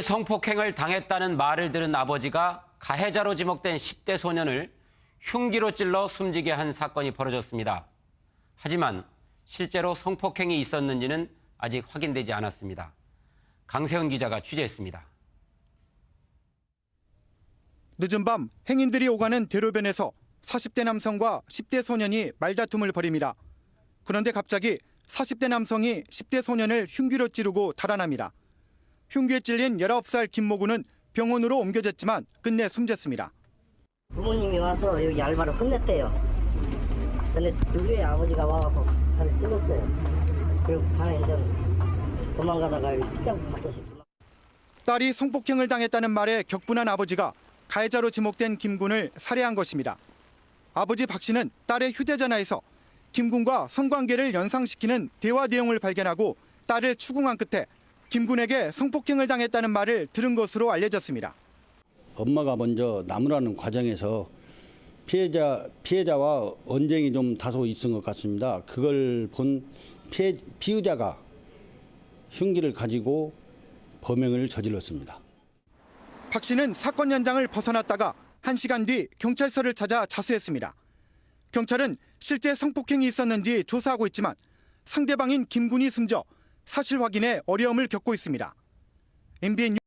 성폭행을 당했다는 말을 들은 아버지가 가해자로 지목된 10대 소년을 흉기로 찔러 숨지게 한 사건이 벌어졌습니다. 하지만 실제로 성폭행이 있었는지는 아직 확인되지 않았습니다. 강세훈 기자가 취재했습니다. 늦은 밤 행인들이 오가는 대로변에서 40대 남성과 10대 소년이 말다툼을 벌입니다. 그런데 갑자기 40대 남성이 10대 소년을 흉기로 찌르고 달아납니다. 흉기에 찔린 19살 김모구는 병원으로 옮겨졌지만 끝내 숨졌습니다. 부모님이 와서 여기 알바를 끝냈대요. 근데 그 후에 아버지가 와갖고 발을 찔렀어요. 그리고 반에 이제 도망가다가 피자국 받듯이 딸이 성폭행을 당했다는 말에 격분한 아버지가 가해자로 지목된 김군을 살해한 것입니다. 아버지 박 씨는 딸의 휴대전화에서 김군과 성관계를 연상시키는 대화 내용을 발견하고 딸을 추궁한 끝에 김군에게 성폭행을 당했다는 말을 들은 것으로 알려졌습니다. 엄마가 먼저 나무라는 과정에서 피해자 피해자와 언쟁이 좀 다소 있은 것 같습니다. 그걸 본 피해, 피의자가 흉기를 가지고 범행을 저질렀습니다. 박 씨는 사건 현장을 벗어났다가 1시간 뒤 경찰서를 찾아 자수했습니다. 경찰은 실제 성폭행이 있었는지 조사하고 있지만 상대방인 김군이 숨져 사실 확인에 어려움을 겪고 있습니다. MBN